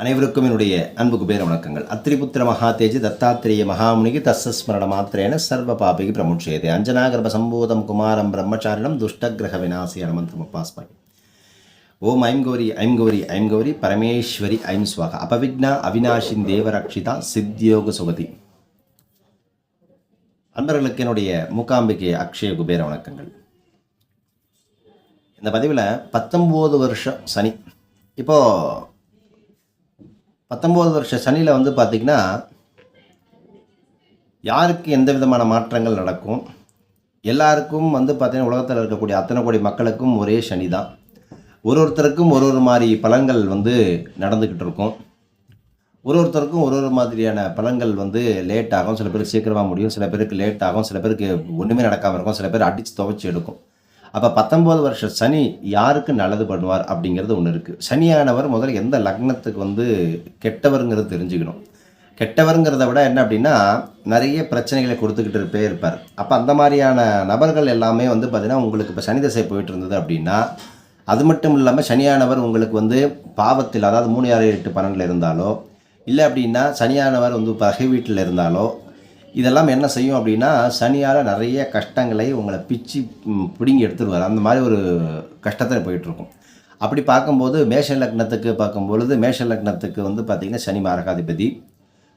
அனைவருக்கும் என்னுடைய அன்பு குபேர வணக்கங்கள். அத்திரிபுத்திர மகாதேஜி தத்தாத்திரேய மகாமுனிக்கு தஸ்ஸஸ்மரண மாத்திரேன சர்வ பாபிகி பிரமுட்சேதே அஞ்சனாகர்ப சம்பூதம் குமாரம் பிரம்மச்சாரிணம் துஷ்டகிரக விநாசி அனுமந்தம் உபாஸ்மகி ஓம் ஐம் கௌரி ஐம் கௌரி ஐம் கௌரி பரமேஸ்வரி ஐம் ஸ்வாகா அபவிக்னா அவினாஷின் தேவரக்ஷிதா சித்தியோக சுகதி அன்பர்களுக்கு என்னுடைய மூகாம்பிகை அக்ஷய குபேர வணக்கங்கள். இந்த பதிவில் பத்தொம்போது வருஷம் சனி. இப்போது பத்தொம்போது வருஷ சனியில் வந்து பார்த்திங்கன்னா யாருக்கு எந்த விதமான மாற்றங்கள் நடக்கும்? எல்லாருக்கும் வந்து பார்த்திங்கன்னா உலகத்தில் இருக்கக்கூடிய அத்தனை கோடி மக்களுக்கும் ஒரே சனி தான். ஒரு ஒருத்தருக்கும் ஒரு ஒரு மாதிரி பலன்கள் வந்து நடந்துக்கிட்டு இருக்கும். ஒரு ஒருத்தருக்கும் ஒரு ஒரு மாதிரியான பலன்கள் வந்து லேட் ஆகும். சில பேருக்கு சீக்கிரமாக முடியும். சில பேருக்கு லேட் ஆகும். சில பேருக்கு ஒன்றுமே நடக்காமல் இருக்கும். சில பேர் அடித்து துவைச்சி எடுக்கும். அப்போ பத்தொம்போது வருஷம் சனி யாருக்கு நல்லது பண்ணுவார் அப்படிங்கிறது ஒன்று இருக்குது சனியானவர் முதல்ல எந்த லக்னத்துக்கு வந்து கெட்டவருங்கிறது தெரிஞ்சுக்கணும். கெட்டவருங்கிறத விட என்ன அப்படின்னா நிறைய பிரச்சனைகளை கொடுத்துக்கிட்டு இருப்பே இருப்பார். அப்போ அந்த மாதிரியான நபர்கள் எல்லாமே வந்து பார்த்திங்கன்னா உங்களுக்கு இப்போ சனி தசை போயிட்டு இருந்தது அப்படின்னா அது மட்டும் இல்லாமல் சனியானவர் உங்களுக்கு வந்து பாவத்தில் அதாவது மூணு ஆறு எட்டு பன்னெண்டில் இருந்தாலோ இல்லை அப்படின்னா சனியானவர் வந்து பகை வீட்டில் இருந்தாலோ இதெல்லாம் என்ன செய்யும் அப்படின்னா சனியால் நிறைய கஷ்டங்களை உங்களை பிச்சு பிடுங்கி எடுத்துருவார். அந்த மாதிரி ஒரு கஷ்டத்தில் போயிட்டுருக்கும். அப்படி பார்க்கும்போது மேஷ லக்னத்துக்கு பார்க்கும்பொழுது மேஷ லக்னத்துக்கு வந்து பார்த்திங்கன்னா சனி மாரகாதிபதி.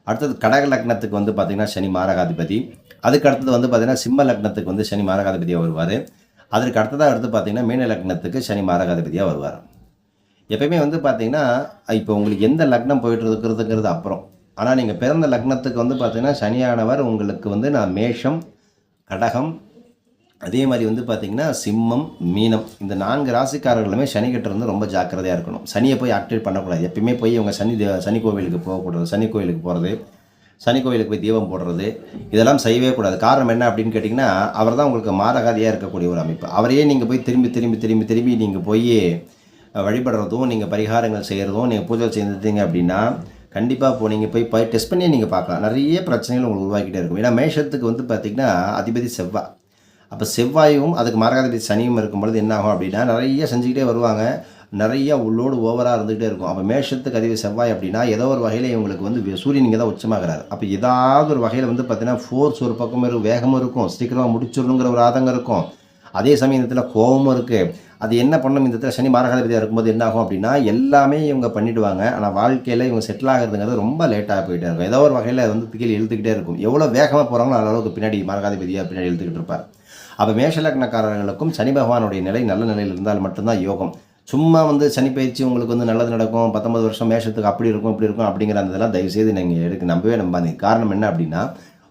அடுத்தது கடக லக்னத்துக்கு வந்து பார்த்திங்கன்னா சனி மாரகாதிபதி. அதுக்கு அடுத்தது வந்து பார்த்திங்கன்னா சிம்ம லக்னத்துக்கு வந்து சனி மாரகாதிபதியாக வருவார். அதற்கு அடுத்ததாக அடுத்து பார்த்திங்கன்னா மீன லக்னத்துக்கு சனி மாரகாதிபதியாக வருவார். எப்பயுமே வந்து பார்த்திங்கன்னா இப்போ உங்களுக்கு எந்த லக்னம் போயிட்டு இருக்கிறதுங்கிறது அப்புறம். ஆனால் நீங்கள் பிறந்த லக்னத்துக்கு வந்து பார்த்தீங்கன்னா சனியானவர் உங்களுக்கு வந்து நான் மேஷம் கடகம் அதே மாதிரி வந்து பார்த்தீங்கன்னா சிம்மம் மீனம். இந்த நான்கு ராசிக்காரர்களுமே சனிக்கிட்ட இருந்து ரொம்ப ஜாக்கிரதையாக இருக்கணும். சனியை போய் ஆக்டிவேட் பண்ணக்கூடாது. எப்பயுமே போய் இவங்க சனி தேவ சனி கோவிலுக்கு போகக்கூடாது சனி கோவிலுக்கு போகிறது சனி கோவிலுக்கு போய் தீபம் போடுறது இதெல்லாம் செய்யவே கூடாது. காரணம் என்ன அப்படின்னு கேட்டிங்கன்னா அவர் தான் உங்களுக்கு மாரகாதியாக இருக்கக்கூடிய ஒரு அமைப்பு. அவரையே நீங்கள் போய் திரும்பி திரும்பி திரும்பி திரும்பி நீங்கள் போய் வழிபடுறதும் நீங்கள் பரிகாரங்கள் செய்கிறதும் நீங்கள் பூஜை செஞ்சுட்டீங்க அப்படின்னா கண்டிப்பாக இப்போ நீங்கள் போய் போய் டெஸ்ட் பண்ணியே நீங்கள் பார்க்கலாம். நிறைய பிரச்சனைகள் உங்களுக்கு உருவாக்கிட்டே இருக்கும். ஏன்னா மேஷத்துக்கு வந்து பார்த்திங்கன்னா அதிபதி செவ்வாய் அப்போ செவ்வாயும் அதுக்கு மாரகாதிபதி சனியும் இருக்கும் பொழுது என்ன ஆகும் அப்படின்னா நிறைய செஞ்சுக்கிட்டே வருவாங்க. நிறைய உள்ளோடு ஓவராக இருந்துகிட்டே இருக்கும். அப்போ மேஷத்துக்கு அதிபதி செவ்வாய் அப்படின்னா ஏதோ ஒரு வகையில் இவங்களுக்கு வந்து சூரியன் இங்கே தான் உச்சமாகிறார். அப்போ ஏதாவது ஒரு வகையில் வந்து பார்த்தீங்கன்னா ஃபோர்ஸ் ஒரு பக்கம் இருக்கும் வேகமும் இருக்கும் சீக்கிரமாக முடிச்சிடணுங்கிற ஒரு ஆதங்கம் இருக்கும். அதே சமயத்தில் கோபமும் இருக்குது அது என்ன பண்ணும் இந்த இடத்துல சனி மாரகாதிபதியாக இருக்கும்போது என்ன ஆகும் அப்படின்னா எல்லாமே இவங்க பண்ணிவிடுவாங்க ஆனால் வாழ்க்கையில் இவங்க செட்டில் ஆகிறதுங்கிறது ரொம்ப லேட்டாக போயிட்டே இருக்கும். ஏதோ ஒரு வகையில் வந்து கீழே இழுத்துக்கிட்டே இருக்கும். எவ்வளோ வேகமாக போகிறாங்களோ அந்த அளவுக்கு பின்னாடி மாரகாதிபதியாக பின்னாடி இழுத்துக்கிட்டு இருப்பார். அப்போ மேஷலக்னக்காரர்களுக்கும் சனி பகவானுடைய நிலை நல்ல நிலையில் இருந்தால் மட்டும்தான் யோகம். சும்மா வந்து சனி பயிற்சி உங்களுக்கு வந்து நல்லது நடக்கும் பத்தொன்பது வருஷம் மேஷத்துக்கு அப்படி இருக்கும் இப்படி இருக்கும் அப்படிங்கிற அந்த இதெல்லாம் தயவுசெய்து நீங்கள் எடுக்க நம்பவே நம்பாதீங்க. காரணம் என்ன அப்படின்னா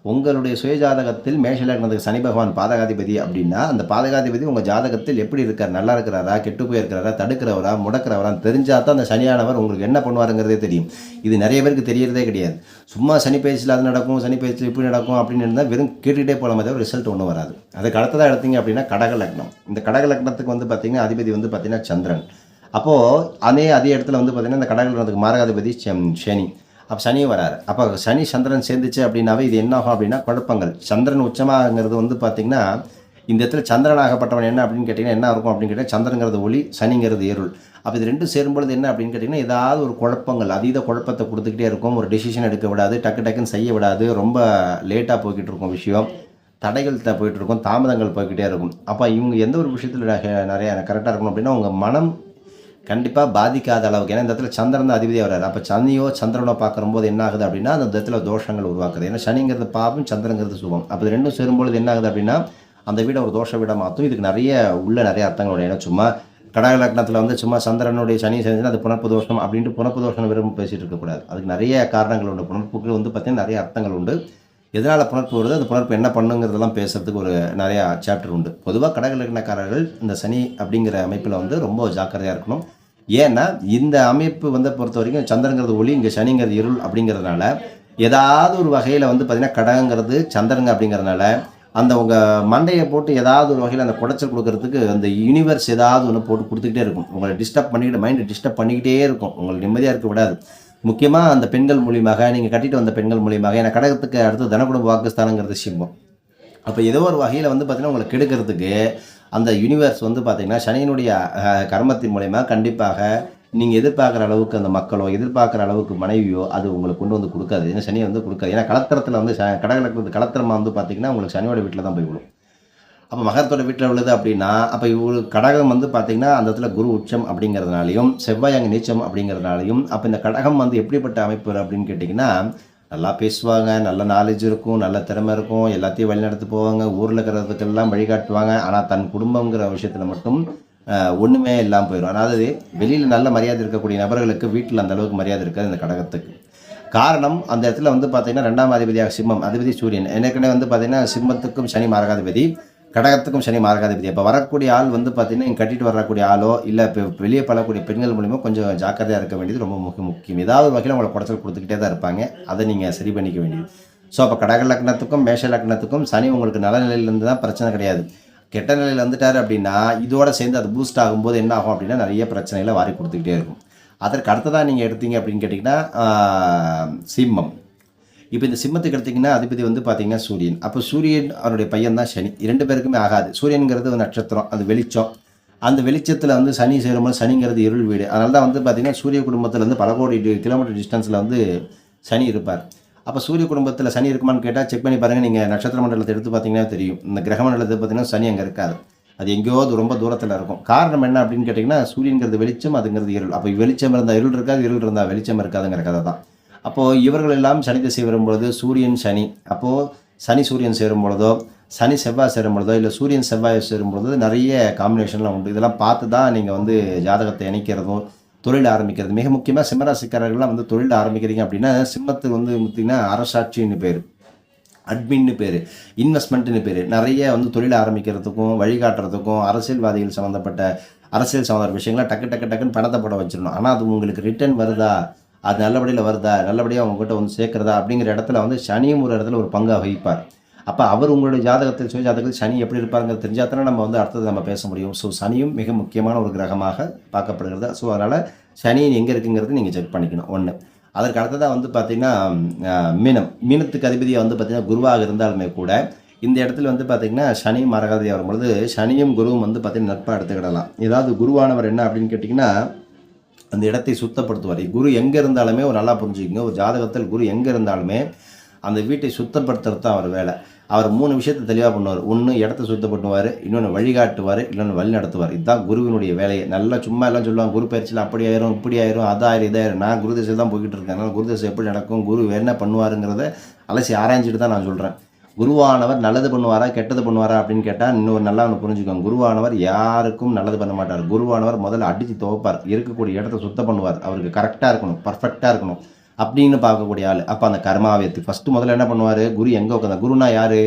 உங்களுடைய சுயஜாதகத்தில் மேஷலக்னத்துக்கு சனி பகவான் பாதகாதிபதி அப்படின்னா அந்த பாதகாதிபதி உங்கள் ஜாதகத்தில் எப்படி இருக்கார்? நல்லா இருக்கிறாரா? கெட்டு போயிருக்கிறாரா? தடுக்கிறவரா? முடக்கிறவரான்னு தெரிஞ்சால் தான் அந்த சனியானவர் உங்களுக்கு என்ன பண்ணுவாருங்கிறதே தெரியும். இது நிறைய பேருக்கு தெரியறதே கிடையாது. சும்மா சனி பயிற்சியில் அது நடக்கும் சனி பயிற்சியில் இப்படி நடக்கும் அப்படின்னு இருந்தால் வெறும் கேட்டுக்கிட்டே போகலாமே தவிர ரிசல்ட் ஒன்றும் வராது. அதுக்கு அடுத்ததாக எடுத்தீங்க அப்படின்னா கடக லக்னம். இந்த கடக லக்னத்துக்கு வந்து பார்த்திங்கன்னா அதிபதி வந்து பார்த்திங்கன்னா சந்திரன். அப்போது அதே அதே இடத்துல வந்து பார்த்திங்கன்னா இந்த கடக லக்னத்துக்கு மாரகாதிபதி சனி. அப்போ சனியும் வராரு. அப்போ சனி சந்திரன் சேர்ந்துச்சு அப்படின்னாவே இது என்ன ஆகும் அப்படின்னா குழப்பங்கள். சந்திரன் உச்சமாகிறது வந்து பார்த்திங்கன்னா இந்த இடத்துல சந்திரனாகப்பட்டவன் என்ன அப்படின்னு கேட்டிங்கன்னா என்ன இருக்கும் அப்படின்னு கேட்டால் சந்திரங்கிறது ஒளி சனிங்கிறது இருள். அப்போ இது ரெண்டும் சேரும்பொழுது என்ன அப்படின்னு கேட்டிங்கன்னா ஏதாவது ஒரு குழப்பங்கள் அதீத குழப்பத்தை கொடுத்துக்கிட்டே இருக்கும். ஒரு டெசிஷன் எடுக்க விடாது டக்கு டக்குன்னு செய்ய விடாது ரொம்ப லேட்டாக போய்கிட்டு இருக்கும் விஷயம். தடைகள் த போயிட்டு இருக்கும் தாமதங்கள் போய்கிட்டே இருக்கும். அப்போ இவங்க எந்த ஒரு விஷயத்தில் நிறைய கரெக்டாக இருக்கணும் அப்படின்னா உங்கள் மனம் கண்டிப்பாக பாதிக்காத அளவுக்கு. ஏன்னா இந்த இடத்துல சந்திரன் தான் அதிபதியாக வராரு அப்போ சனியோ சந்திரனோ பார்க்கும்போது என்ன ஆகுது அப்படின்னா அந்த இடத்துல தோஷங்கள் உருவாக்குது. ஏன்னா சனிங்கிறது பாவம் சந்திரங்கிறது சுபம். அப்போ ரெண்டும் சேரும்பொழுது என்ன ஆகுது அப்படின்னா அந்த வீடை ஒரு தோஷ வீடாக மாற்றும் இதுக்கு நிறைய உள்ள நிறைய அர்த்தங்கள் வரும் ஏன்னா சும்மா கடக லக்னத்தில் வந்து சும்மா சந்திரனுடைய சனி செஞ்சுன்னா அது புனர்ப்பு தோஷம் அப்படின்ட்டு புனர்ப்பு தோஷம் விரும்பும் பேசிகிட்டு இருக்கக்கூடாது அதுக்கு நிறைய காரணங்கள் உண்டு. புனர்ப்புக்கு வந்து பார்த்திங்கன்னா நிறைய அர்த்தங்கள் உண்டு. எதனால் புணர்ப்பு வருது? அந்த புணர்ப்பு என்ன பண்ணுங்கிறதெல்லாம் பேசுறதுக்கு ஒரு நிறையா சாப்டர் உண்டு. பொதுவாக கடக லக்னக்காரர்கள் இந்த சனி அப்படிங்கிற அமைப்பில் வந்து ரொம்ப ஜாக்கிரதையாக இருக்கணும். ஏன்னா இந்த அமைப்பு வந்து பொறுத்த வரைக்கும் சந்திரங்கிறது ஒளி இங்கே சனிங்கிறது இருள் அப்படிங்கிறதுனால ஏதாவது ஒரு வகையில் வந்து பார்த்திங்கன்னா கடகங்கிறது சந்திரங்க அப்படிங்கிறதுனால அந்த உங்கள் மண்டையை போட்டு ஏதாவது ஒரு வகையில் அந்த குடைச்சல் கொடுக்கறதுக்கு அந்த யூனிவர்ஸ் ஏதாவது ஒன்று போட்டு கொடுத்துக்கிட்டே இருக்கும். உங்களை டிஸ்டர்ப் பண்ணிக்கிட்டு மைண்டை டிஸ்டர்ப் பண்ணிக்கிட்டே இருக்கும். உங்களை நிம்மதியாக இருக்க விடாது. முக்கியமாக அந்த பெண்கள் மூலியமாக நீங்கள் கட்டிட்டு வந்த பெண்கள் மூலியமாக ஏன்னா கடகத்துக்கு அடுத்து தனக்குடும்ப வாக்குஸ்தானங்கிறது சிம்மம். அப்போ ஏதோ ஒரு வகையில் வந்து பார்த்திங்கன்னா உங்களை கெடுக்கிறதுக்கு அந்த யூனிவர்ஸ் வந்து பார்த்தீங்கன்னா சனியினுடைய கர்மத்தின் மூலயமா கண்டிப்பாக நீங்கள் எதிர்பார்க்குற அளவுக்கு அந்த மக்களோ எதிர்பார்க்குற அளவுக்கு மனைவியோ அது உங்களுக்கு கொண்டு வந்து கொடுக்காது. ஏன்னா சனி வந்து கொடுக்காது. ஏன்னா கலத்திரத்தில் வந்து ச- கடகலக்கு கலத்திரமாக வந்து பார்த்தீங்கன்னா உங்களுக்கு சனியோட வீட்டில் தான் போய் விழும். அப்போ மகரத்தோட வீட்டில் உள்ளது அப்படின்னா அப்போ இவ்வளோ கடகம் வந்து பார்த்தீங்கன்னா அந்த இடத்துல குரு உச்சம் அப்படிங்கிறதுனாலையும் செவ்வாய் அங்கே நீச்சம் அப்படிங்கிறதுனாலையும் அப்போ இந்த கடகம் வந்து எப்படிப்பட்ட அமைப்பு அப்படின்னு கேட்டிங்கன்னா நல்லா பேசுவாங்க நல்ல நாலேஜ் இருக்கும் நல்ல திறமை இருக்கும் எல்லாத்தையும் வழிநடத்து போவாங்க ஊரில் இருக்கிறதுக்கெல்லாம் வழிகாட்டுவாங்க. ஆனால் தன் குடும்பங்கிற விஷயத்தில் மட்டும் ஒன்றுமே இல்லாமல் போயிடும் அதாவது வெளியில் நல்ல மரியாதை இருக்கக்கூடிய நபர்களுக்கு வீட்டில் அந்த அளவுக்கு மரியாதை இருக்காது இந்த கடகத்துக்கு. காரணம் அந்த இடத்துல வந்து பார்த்திங்கன்னா ரெண்டாம் அதிபதியாக சிம்மம் அதிபதி சூரியன். ஏற்கனவே வந்து பார்த்தீங்கன்னா சிம்மத்துக்கும் சனி மாரகாதிபதி. கடகத்துக்கும் சனி மாரகாதிபதி. அப்போ வரக்கூடிய ஆள் வந்து பார்த்தீங்கன்னா இங்கே கட்டிட்டு வரக்கூடிய ஆளோ இல்லை இப்போ வெளியே பழக்கூடிய பெண்கள் மூலிமா கொஞ்சம் ஜாக்கிரதையாக இருக்க வேண்டியது ரொம்ப முக்கிய முக்கியம். ஏதாவது ஒரு வகையில் உங்களை குடைச்சல் கொடுத்துக்கிட்டே தான் இருப்பாங்க. அதை நீங்கள் சரி பண்ணிக்க வேண்டியது. ஸோ அப்போ கடக லக்னத்துக்கும் மேஷ லக்னத்துக்கும் சனி உங்களுக்கு நல்ல நிலையிலேருந்து தான் பிரச்சனை கிடையாது. கெட்ட நிலையில் வந்துட்டார் அப்படின்னா இதோட சேர்ந்து அது பூஸ்ட் ஆகும்போது என்ன ஆகும் அப்படின்னா நிறைய பிரச்சனைகளை வாரி கொடுத்துக்கிட்டே இருக்கும். அதற்கு அடுத்ததாக நீங்கள் எடுத்தீங்க அப்படின்னு கேட்டிங்கன்னா சிம்மம். இப்போ இந்த சிம்மத்துக்கு எடுத்தீங்கன்னா அதிபதி வந்து பார்த்தீங்கன்னா சூரியன். அப்போ சூரியன் அவருடைய பையன் தான் சனி. இரண்டு பேருக்குமே ஆகாது. சூரியனுங்கிறது ஒரு நட்சத்திரம். அது வெளிச்சம். அந்த வெளிச்சத்தில் வந்து சனி சேரும்போது சனிங்கிறது இருள் வீடு. அதனால தான் வந்து பார்த்திங்கன்னா சூரிய குடும்பத்தில் வந்து பல கோடி கிலோமீட்டர் டிஸ்டன்ஸில் வந்து சனி இருப்பார். அப்போ சூரிய குடும்பத்தில் சனி இருக்குமான்னு கேட்டால் செக் பண்ணி பாருங்கள் நீங்கள் நட்சத்திர மண்டலத்தை எடுத்து பார்த்தீங்கன்னா தெரியும். இந்த கிரக மண்டலத்தை பார்த்தீங்கன்னா சனி அங்கே இருக்காது. அது எங்கேயோ அது ரொம்ப தூரத்தில் இருக்கும். காரணம் என்ன அப்படின்னு கேட்டிங்கன்னா சூரியங்கிறது வெளிச்சம் அதுங்கிறது இருள். அப்போ வெளிச்சம் இருந்தால் இருள் இருக்காது இருள் இருந்தால் வெளிச்சம் இருக்காதுங்கிற கதை தான். அப்போது இவர்கள் எல்லாம் சனி திசை வரும்பொழுது சூரியன் சனி. அப்போது சனி சூரியன் சேரும் பொழுதோ சனி செவ்வாய் சேரும் பொழுதோ இல்லை சூரியன் செவ்வாய் சேரும் பொழுது நிறைய காம்பினேஷன்லாம் உண்டு. இதெல்லாம் பார்த்து தான் நீங்கள் வந்து ஜாதகத்தை இணைக்கிறதும் தொழில் ஆரம்பிக்கிறது. மிக முக்கியமாக சிம்மராசிக்காரர்கள்லாம் வந்து தொழில் ஆரம்பிக்கிறீங்க அப்படின்னா சிம்மத்துக்கு வந்து பார்த்திங்கன்னா அரசாட்சின்னு பேர். அட்மின்னு பேர். இன்வெஸ்ட்மெண்ட்னு பேர். நிறைய வந்து தொழில் ஆரம்பிக்கிறதுக்கும் வழிகாட்டுறதுக்கும் அரசியல்வாதிகள் சம்மந்தப்பட்ட அரசியல் சம்மந்த விஷயங்கள்லாம் டக்கு டக்கு டக்குன்னு பணத்தை போட வச்சிடணும். ஆனால் அது உங்களுக்கு ரிட்டர்ன் வருதா? அது நல்லபடியில் வருதா? நல்லபடியாக உங்ககிட்ட வந்து சேர்க்குறதா? அப்படிங்கிற இடத்துல வந்து சனியும் ஒரு இடத்துல ஒரு பங்காக வகிப்பார். அப்போ அவர் உங்களுடைய ஜாதகத்தில் சுய ஜாதகத்தில் சனி எப்படி இருப்பாருங்கிறது தெரிஞ்சால் தானே நம்ம வந்து அடுத்தது நம்ம பேச முடியும். ஸோ சனியும் மிக முக்கியமான ஒரு கிரகமாக பார்க்கப்படுகிறது? ஸோ அதனால் சனி எங்கே இருக்குங்கிறது நீங்கள் செக் பண்ணிக்கணும். ஒன்று அதற்கு அடுத்ததாக வந்து பார்த்திங்கன்னா மீனம். மீனத்துக்கு அதிபதியாக வந்து பார்த்திங்கன்னா குருவாக இருந்தாலுமே கூட இந்த இடத்துல வந்து பார்த்திங்கன்னா சனி மரகதியாக வரும்பொழுது சனியும் குருவும் வந்து பார்த்திங்கன்னா நட்பாக எடுத்துக்கிடலாம். ஏதாவது குருவானவர் என்ன அப்படின்னு கேட்டிங்கன்னா அந்த இடத்தை சுத்தப்படுத்துவார். குரு எங்கே இருந்தாலுமே ஒரு நல்லா புரிஞ்சுக்கோங்க. ஒரு ஜாதகத்தில் குரு எங்கே இருந்தாலுமே அந்த வீட்டை சுத்தப்படுத்துறது தான் அவர் வேலை. அவர் மூணு விஷயத்தை தெளிவாக பண்ணுவார். ஒன்று இடத்த சுத்தப்படுத்துவார். இன்னொன்று வழிகாட்டுவார். இன்னொன்று வழி நடத்துவார். இதுதான் குருவினுடைய வேலையை. நல்லா சும்மா எல்லாம் சொல்லுவாங்க. குரு பயிற்சியில் அப்படி ஆயிரும் இப்படி ஆயிரும் அதாயிரும் இதாயிரும் நான் குரு திசை தான் போய்கிட்டு இருக்கேன். அதனால் குரு திசை எப்படி நடக்கும் குரு என்ன பண்ணுவாருங்கிறத அலசி ஆராய்ஞ்சிட்டு தான் நான் சொல்கிறேன் குருவானவர் நல்லது பண்ணுவாரா கெட்டது பண்ணுவாரா அப்படின்னு கேட்டால் இன்னொரு நல்லா ஒன்று புரிஞ்சுக்கோங்க. குருவானவர் யாருக்கும் நல்லது பண்ண மாட்டார். குருவானவர் முதல்ல அடித்து துவப்பார். இருக்கக்கூடிய இடத்த சுத்தம் பண்ணுவார். அவருக்கு கரெக்டாக இருக்கணும் பர்ஃபெக்டாக இருக்கணும் அப்படின்னு பார்க்கக்கூடிய ஆள். அப்போ அந்த கர்மாவேத்து ஃபஸ்ட்டு முதல்ல என்ன பண்ணுவார்? குரு எங்கே உட்காந்த குருனா யார்?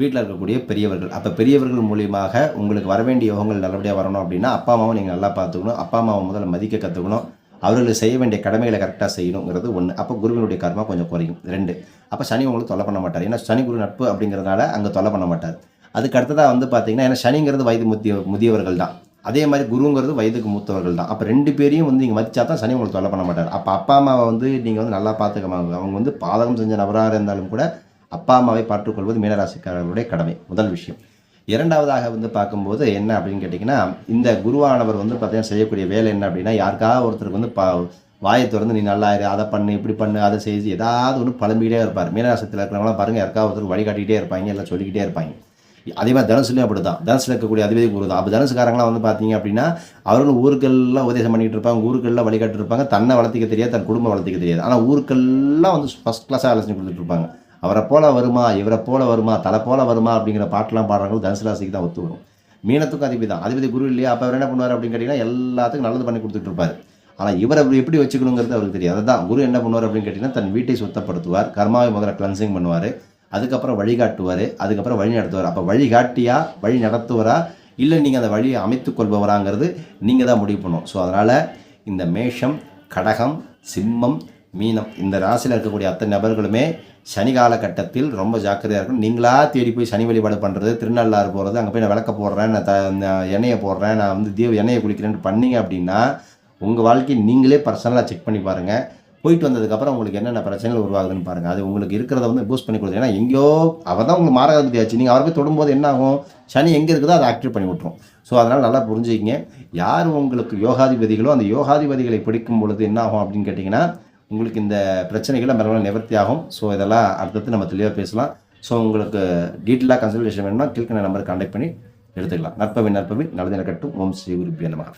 வீட்டில் இருக்கக்கூடிய பெரியவர்கள். அப்போ பெரியவர்கள் மூலியமாக உங்களுக்கு வர வேண்டிய யோகங்கள் நல்லபடியாக வரணும் அப்படின்னா அப்பா அம்மாவை நீங்கள் நல்லா பார்த்துக்கணும். அப்பா அம்மாவை முதல்ல மதிக்க கற்றுக்கணும் அவர்கள் செய்ய வேண்டிய கடமைகளை கரெக்டாக செய்யணுங்கிறது ஒன்று அப்போ குருவினுடைய கர்மா கொஞ்சம் குறையும். ரெண்டு அப்போ சனி உங்களுக்கு தொல்லை பண்ண மாட்டார். ஏன்னா சனி குரு நட்பு அப்படிங்கிறதுனால அங்கே தொல்லை பண்ண மாட்டார். அதுக்கு அடுத்ததாக வந்து பார்த்தீங்கன்னா ஏன்னா சனிங்கிறது வயது முத்திய முதியவர்கள் தான் அதே மாதிரி குருங்கிறது வயதுக்கு மூத்தவர்கள் தான் அப்போ ரெண்டு பேரையும் வந்து நீங்கள் மதிச்சா தான் சனி உங்களுக்கு தொல்லை பண்ண மாட்டார். அப்போ அப்பா அம்மாவை வந்து நீங்கள் வந்து நல்லா பார்த்துக்கமாங்க அவங்க வந்து பாதகம் செஞ்ச நபராக இருந்தாலும் கூட அப்பா அம்மாவை பார்த்துக்கொள்வது மீனராசிக்காரர்களுடைய கடமை. முதல் விஷயம். இரண்டாவதாக வந்து பார்க்கும்போது என்ன அப்படின்னு கேட்டிங்கன்னா இந்த குருவானவர் வந்து பார்த்தீங்கன்னா செய்யக்கூடிய வேலை என்ன அப்படின்னா யாருக்காவது ஒருத்தருக்கு வந்து பா வாயை திறந்து நீ நல்லா இரு அதை பண்ணு இப்படி பண்ணு அதை செய்து ஏதாவது ஒன்று பழம்பிக்கிட்டே இருப்பார். மீனராசத்தில் இருக்கிறவங்களாம் பாருங்கள் யாருக்காவது ஒருத்தர் வழிகாட்டிக்கிட்டே இருப்பாங்க எல்லாம் சொல்லிக்கிட்டே இருப்பாங்க. அதே மாதிரி தனுசுலையும் அப்படி தான் தனுசில் இருக்கக்கூடிய அதிபதி குரு தான் அப்போ தனுசுக்காரங்களாம் வந்து பார்த்தீங்க அப்படின்னா அவர்களும் ஊருக்கெல்லாம் உபதேசம் பண்ணிகிட்டு இருப்பாங்க ஊருக்கெல்லாம் வழிகாட்டிருப்பாங்க தன்னை வளர்த்திக்க தெரியாது தன் குடும்பம் வளர்த்திக்க தெரியாது. ஆனால் ஊருக்கெல்லாம் வந்து ஃபஸ்ட் கிளாஸாக ஆலோசனை கொடுத்துட்டு இருப்பாங்க. அவரை போல வருமா இவரை போல வருமா தலை போல வருமா அப்படிங்கிற பாட்டெலாம் பாடுறவங்களும் தனுசு ராசிக்கு தான் ஒத்து வரும். மீனத்துக்கும் அதிபதி தான் அதிபதி குரு இல்லையா? அப்போ அவர் என்ன பண்ணுவார் அப்படின்னு கேட்டிங்கன்னா எல்லாத்துக்கும் நல்லது பண்ணி கொடுத்துட்டு இருப்பார். ஆனால் இவர் அவர் எப்படி வச்சுக்கணுங்கிறது அவருக்கு தெரியாது. அதுதான் குரு என்ன பண்ணுவார் அப்படின்னு கேட்டிங்கன்னா தன் வீட்டை சுத்தப்படுத்துவார். கர்மாவை முதல்ல கிளன்சிங் பண்ணுவார். அதுக்கப்புறம் வழிகாட்டுவார் அதுக்கப்புறம் வழி நடத்துவார். அப்போ வழிகாட்டியா வழி நடத்துவரா? இல்லை நீங்கள் அந்த வழியை அமைத்து கொள்பவராங்கிறது நீங்கள் தான் முடிவு பண்ணணும் ஸோ அதனால் இந்த மேஷம் கடகம் சிம்மம் மீனம் இந்த ராசியில் இருக்கக்கூடிய அத்தனை நபர்களுமே சனி காலகட்டத்தில் ரொம்ப ஜாக்கிரதையாக இருக்கணும். நீங்களாக தேடி போய் சனி வழிபாடு பண்ணுறது திருநள்ளாறு போகிறது அங்கே போய் நான் விளக்க போடுறேன் நான் த எண்ணெயை போடுறேன் நான் வந்து தீவ எண்ணெயை குளிக்கிறேன்னு பண்ணீங்க அப்படின்னா உங்கள் வாழ்க்கையை நீங்களே பர்சனலாக செக் பண்ணி பாருங்கள் போயிட்டு வந்ததுக்கப்புறம் உங்களுக்கு என்னென்ன பிரச்சனைகள் உருவாகுதுன்னு பாருங்கள் அது உங்களுக்கு இருக்கிறத வந்து பூஸ்ட் பண்ணி கொடுத்து ஏன்னா எங்கேயோ அவர் தான் உங்களுக்கு மாரகாதிபதி நீங்கள் அவரை போய் தொடும்போது என்ன ஆகும்? சனி எங்கே இருக்குதோ அதை ஆக்டிவேட் பண்ணி விட்ரும் ஸோ அதனால் நல்லா புரிஞ்சுக்கிங்க. யார் உங்களுக்கு யோகாதிபதிகளோ அந்த யோகாதிபதிகளை பிடிக்கும் பொழுது என்ன ஆகும் அப்படின்னு கேட்டிங்கன்னா உங்களுக்கு இந்த பிரச்சனைகளை மறுபடியும் நிவர்த்தி ஆகும். ஸோ இதெல்லாம் அடுத்தடுத்து நம்ம தெளிவாக பேசலாம். ஸோ உங்களுக்கு டீட்டெயிலாக கன்சல்டேஷன் வேணும்னா கீழ்க்கண நம்பர் கான்டாக்ட் பண்ணி எடுத்துக்கலாம். நற்பவி நற்பவி நல்லதின கட்டும் ஓம் ஸ்ரீ குருப்பிய நமகா.